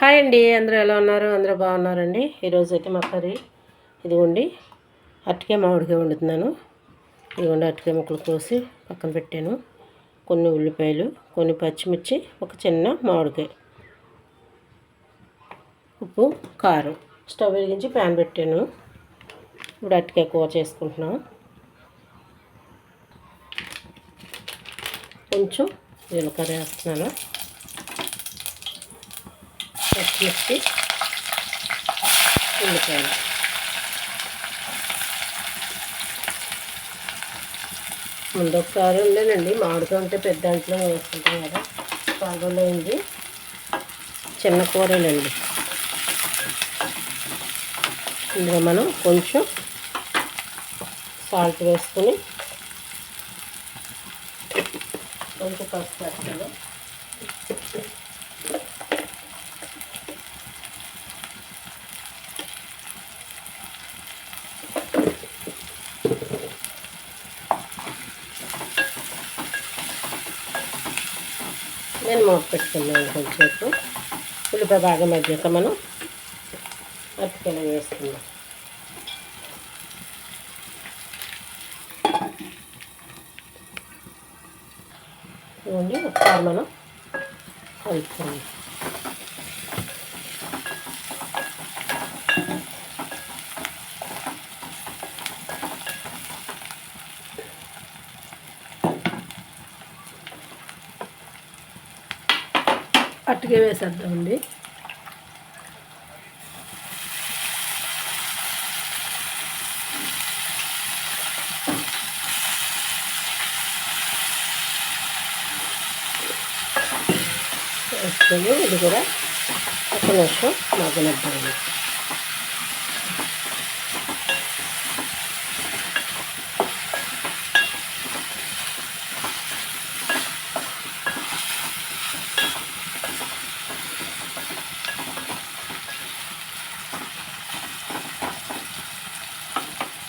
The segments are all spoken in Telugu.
హాయ్ అండి అందరూ ఎలా ఉన్నారు? అందరూ బాగున్నారండి? ఈరోజు అయితే మా కర్రీ. ఇదిగోండి అరటికాయ మామిడికాయ వండుతున్నాను. ఇదిగోండి అరటికాయ ముక్కలు కోసి పక్కన పెట్టాను. కొన్ని ఉల్లిపాయలు కొన్ని పచ్చిమిర్చి ఒక చిన్న మామిడికాయ. ఉప్పు కారం. స్టవ్ వెలిగించి ప్యాన్ పెట్టాను. ఇప్పుడు అరటికాయ కూర చేసుకుంటున్నాం. కొంచెం జీలకర్ర వేస్తున్నాను. పచ్చిమిర్చి ఉల్లిపాయలు. ముందు ఒకసారి ఉండేనండి మామిడికాయ ఉంటే పెద్ద దాంట్లో వేసుకుంటాం కదా ఉంది. చిన్న కూరలండి. ఇందులో మనం కొంచెం సాల్ట్ వేసుకొని కొంచెం పసుపు వేస్తాను. నేను మూత పెట్టుకున్నాను కొంచెంసేపు. ఉల్లిపాయ బాగా మధ్యక మనం అరటికాయలు వేసుకుందాం ఇవ్వండి ఒకసారి మనం కలుపుకుందాం. అట్టుగా వేసేద్దామండి వేసుకొని ఇది కూడా ఒక నిమిషం మగ్గనిద్దామండి.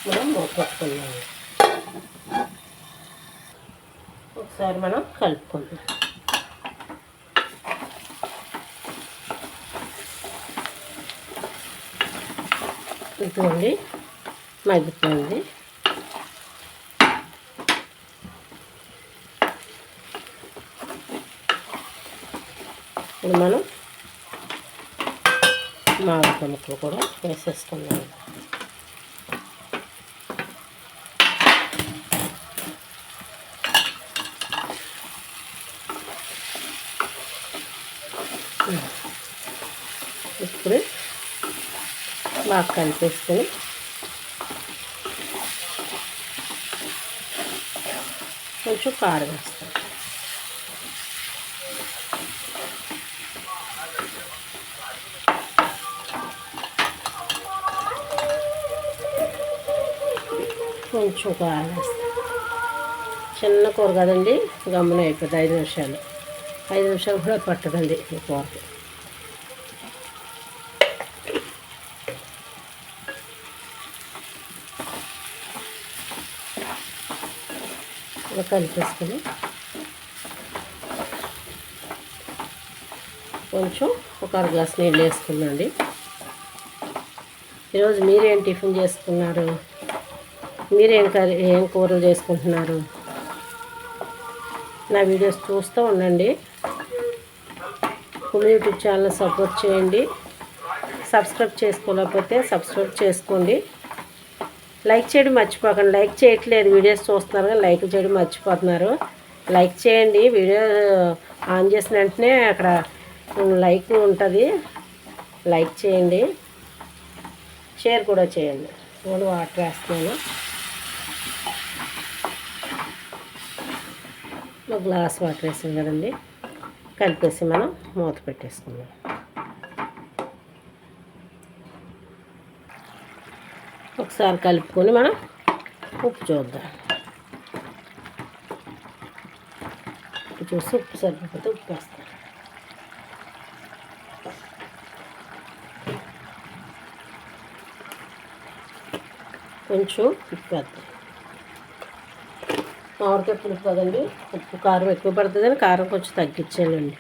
మనం మూతపెట్టుకున్నాము ఒకసారి మనం కలుపుకుందాం. ఇదిగోండి మగ్గిపోయింది. ఇప్పుడు మనం మామిడి ముక్కలు కూడా వేసేసుకున్నాము ఇప్పుడు బాగా కలిపేసుకొని కొంచెం కారం వేస్తాం కొంచెం కారం వేస్తాం చిన్న కూర కదండి గమ్మున అయిపోతుంది ఐదు నిమిషాలు. ఐదు నిమిషాలు కూడా పట్టదండి ఈ కూరకి. ఇలా కలిపేసుకొని కొంచెం ఒక అర గ్లాస్ నీళ్ళు వేసుకుందండి ఈరోజు మీరేం టిఫిన్ చేసుకున్నారు? మీరేం కర్రీ ఏం కూరలు చేసుకుంటున్నారు? నా వీడియోస్ చూస్తూ ఉండండి. కుమి యూట్యూబ్ ఛానల్ సపోర్ట్ చేయండి. సబ్స్క్రైబ్ చేసుకోలేకపోతే సబ్స్క్రైబ్ చేసుకోండి. లైక్ చేయడం మర్చిపోకండి. లైక్ చేయట్లేదు. వీడియోస్ చూస్తున్నారు కానీ లైక్ చేయడం మర్చిపోతున్నారు. లైక్ చేయండి. వీడియో ఆన్ చేసిన వెంటనే అక్కడ లైక్ ఉంటుంది. లైక్ చేయండి. షేర్ కూడా చేయండి. నేను వాటర్ వేస్తున్నాను. ఒక గ్లాస్ వాటర్ వేసాం కదండి. కలిపేసి మనం మూత పెట్టేసుకుందాం. ఒకసారి కలుపుకొని మనం ఉప్పు చూద్దాం. ఉప్పు చూసి ఉప్పు సరిపోతే ఉప్పు వేస్తాం. కొంచెం ఉప్పు వేద్దాం. మామిడికాయ పులుపు కదండి ఉప్పు కారం ఎక్కువ పడుతుందని కారం కొంచెం తగ్గించానండి.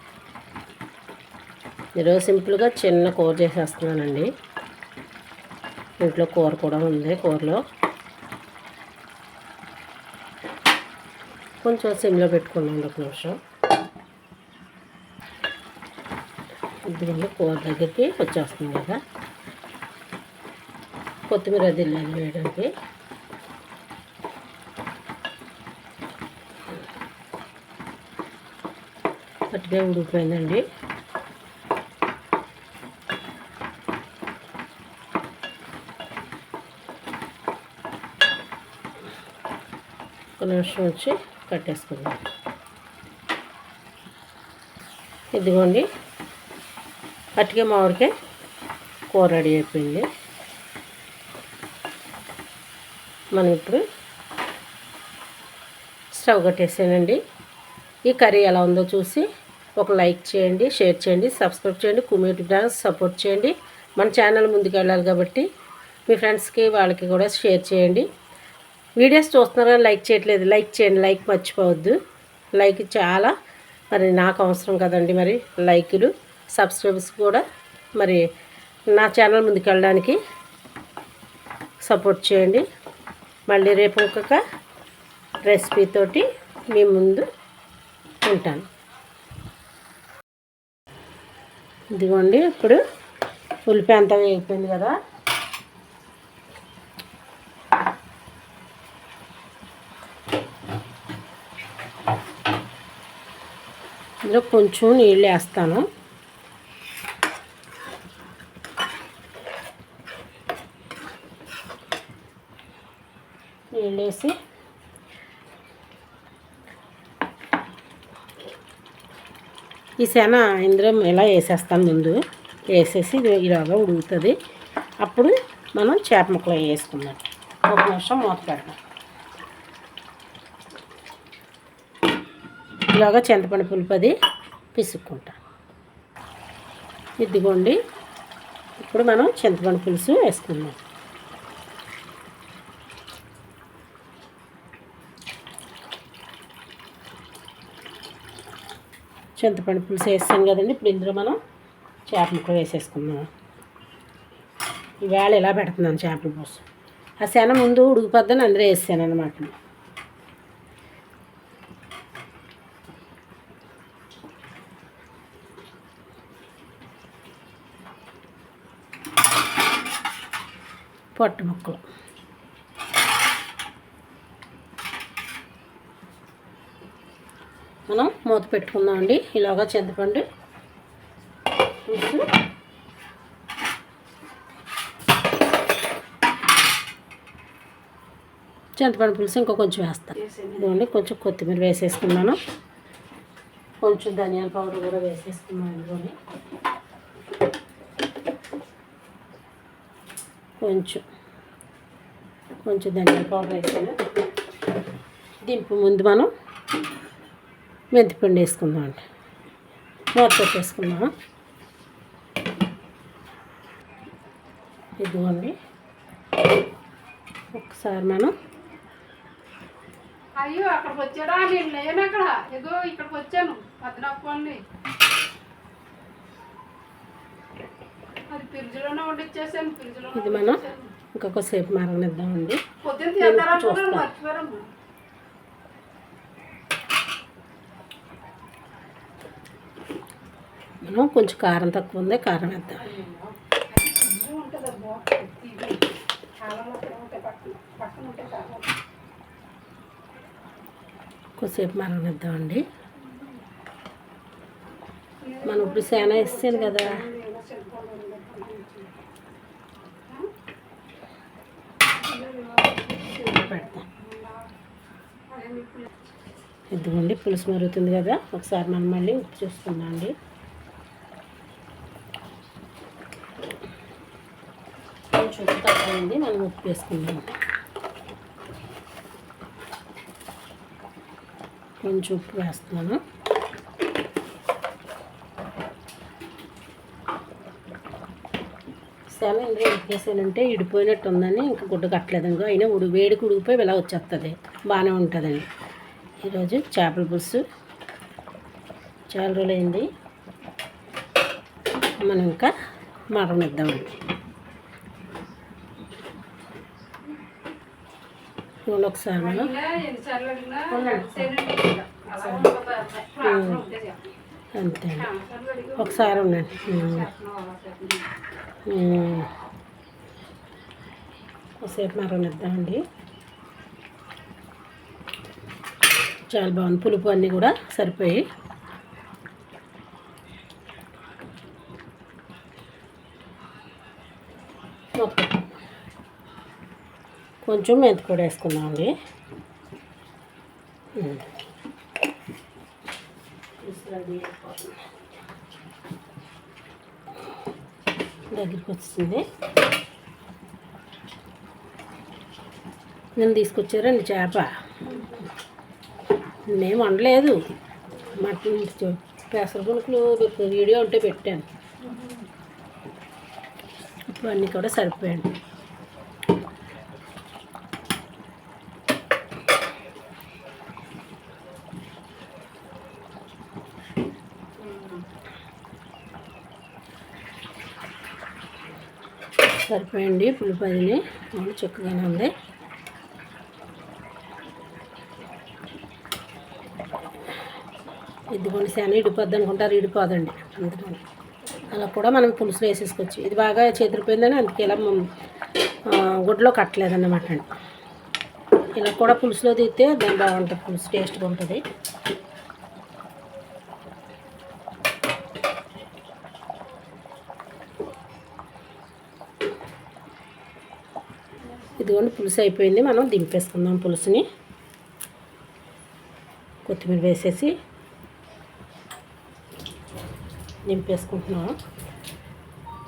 ఈరోజు సింపుల్గా చిన్న కూర చేసేస్తున్నానండి. ఇంట్లో కూర కూడా ఉంది కూరలో. కొంచెం సిమ్లో పెట్టుకున్నాను ఒక నిమిషం. ఇదిగోండి కూర దగ్గరికి వచ్చేస్తుంది కదా. కొత్తిమీర అది వేయడానికి. గట్టిగా ఉడికిపోయిందండి నిమిషం వచ్చి కట్టేసుకుందాం. ఇదిగోండి అట్టిగా మామిడికాయ కూర రెడీ అయిపోయింది. మనం ఇప్పుడు స్టవ్ కట్టేసానండి ఈ కర్రీ ఎలా ఉందో చూసి ఒక లైక్ చేయండి షేర్ చేయండి సబ్స్క్రైబ్ చేయండి కుమేటి బ్రాండ్స్ సపోర్ట్ చేయండి. మన ఛానల్ ముందుకు వెళ్ళాలి కాబట్టి మీ ఫ్రెండ్స్కి వాళ్ళకి కూడా షేర్ చేయండి. వీడియోస్ చూస్తున్నారా? లైక్ చేయట్లేదు. లైక్ చేయండి. లైక్ మర్చిపోవద్దు. లైక్ చాలా మరి నాకు అవసరం కదండి మరి లైకులు సబ్స్క్రైబ్స్ కూడా మరి నా ఛానల్ ముందుకు వెళ్ళడానికి సపోర్ట్ చేయండి. మళ్ళీ రేపు ఇంకొక రెసిపీతోటి మీ ముందు ఉంటాను. ఇదిగోండి ఇప్పుడు ఉల్లిపాయ అంతా వేగిపోయింది కదా. ఇందులో కొంచెం నీళ్ళు వేస్తాను. నీళ్ళు వేసి ఈ శన ఇందులో ఇలా వేసేస్తాను ముందు. వేసేసి ఇది ఇలాగా ఉడుగుతుంది అప్పుడు మనం చేప ముక్కలు వేసుకుందాం. ఒక నిమిషం మూత పెడదాం. ఇలాగా చింతపండు పులుపది పిసుక్కుంటాం. ఇదిగోండి ఇప్పుడు మనం చింతపండు పులుసు వేసుకుందాం. చింతపండు పులుసు వేస్తాం కదండి ఇప్పుడు ఇందులో మనం చేప ముక్క వేసేసుకుందాం. ఈవేళ ఇలా పెడుతున్నాను చేపల పులుసు. ఆ శన ముందు ఉడికిపోద్దని అందులో వేసాను అనమాట పొట్టు ముక్కలు. మనం మూత పెట్టుకుందామండి. ఇలాగా చింతపండు పులుసు. చింతపండు పులుసు ఇంకా కొంచెం వేస్తాను ఇదిగోండి కొంచెం కొత్తిమీర వేసేసుకున్నాను. కొంచెం ధనియాల పౌడర్ కూడా వేసేసుకున్నాను ఇదిగోండి. కొంచెం కొంచెం ధనియాల పౌడర్ వేసాను దింపు ముందు మనం మెంతిపిండి వేసుకుందాం అండి. మూత పెట్టేసుకుందాం ఇదిగోండి. ఒకసారి మనం అయ్యో అక్కడికి వచ్చాడా? నేను లేను అక్కడ. ఏదో ఇక్కడికి వచ్చాను. పద్మనాభండి అది ఇది మనం మరగనిద్దామండి. నేను తీద్దారనుకున్నాను చూస్తాను. మర్చిపోయారమ్మా మనం కొంచెం కారం తక్కువ ఉంది కారం వేద్దాం. కొద్దిసేపు మరగనిద్దామండి. మనం ఇప్పుడు సేన ఇస్తాను కదా. పెడతా. ఇదిగోండి పులుసు మరుగుతుంది కదా. ఒకసారి మనం మళ్ళీ ఉప్పు చూస్తున్నాం అండి. కొంచెం ఉప్పు తక్కువైంది మనం ఉప్పు వేసుకుందాం. కొంచెం ఉప్పు వేస్తున్నాను. శన ఇందులో ఉప్పేసానంటే ఇడిపోయినట్టు ఉందని ఇంకా గుడ్డ కట్టలేదండి అయినా ఉడి వేడికి ఉడికిపోయి ఇలా వచ్చేస్తుంది బాగానే ఉంటుందండి. ఈరోజు చేపల పులుసు. చాలా రోజులైంది. మనం ఇంకా మరనిద్దామండి ఇవ్వండి ఒకసారి. అంతే ఒకసారి ఉండండి. కొద్దిసేపు చేస్తున్నాం, చాలా బాగుంది. పులుపు అన్నీ కూడా సరిపోయి కొంచెం మెంతి కూడా వేసుకుందామండి. రెడీ అయిపోతుంది. దగ్గరికి వచ్చింది నేను తీసుకొచ్చారండి చేప? నేను వండలేదు. మటన్ పెసర పులుకులు వీడియో ఉంటే పెట్టాను. ఇప్పుడు అన్నీ కూడా సరిపోయాను సరిపోయండి పులిపదిని అవును చక్కగానే ఉంది. ఇదిగోండి శని ఇడిపోద్ది అనుకుంటారు ఇడిపోదండి. అందుకని అలా కూడా మనం పులుసులో వేసేసుకోవచ్చు. ఇది బాగా చెదిరిపోయిందని అందుకే ఇలా గుడ్లో కట్టలేదన్నమాట అండి. ఇలా కూడా పులుసులో తీస్తే దాని బాగుంటుంది పులుసు టేస్ట్గా ఉంటుంది. ఇదిగోండి పులుసు అయిపోయింది. మనం దింపేసుకుందాం పులుసుని. కొత్తిమీర వేసేసి దింపేసుకుంటున్నాం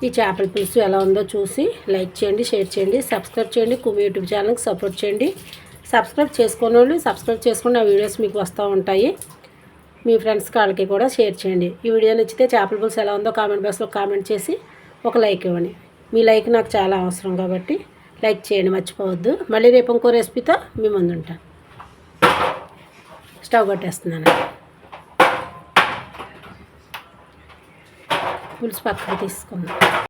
ఈ చేపల పులుసు ఎలా ఉందో చూసి లైక్ చేయండి షేర్ చేయండి సబ్స్క్రైబ్ చేయండి కుమి యూట్యూబ్ ఛానల్కి సపోర్ట్ చేయండి. సబ్స్క్రైబ్ చేసుకున్న వాళ్ళు సబ్స్క్రైబ్ చేసుకుని ఆ వీడియోస్ మీకు వస్తూ ఉంటాయి. మీ ఫ్రెండ్స్ వాళ్ళకి కూడా షేర్ చేయండి. ఈ వీడియో నచ్చితే చేపల పులుసు ఎలా ఉందో కామెంట్ బాక్స్లో కామెంట్ చేసి ఒక లైక్ ఇవ్వండి. మీ లైక్ నాకు చాలా అవసరం కాబట్టి లైక్ చేయండి మర్చిపోవద్దు. మళ్ళీ రేపు ఇంకో రెసిపీతో మీ ముందు ఉంటాను స్టవ్ కొట్టేస్తున్నాను. పులుసు పక్కకు తీసుకుందాం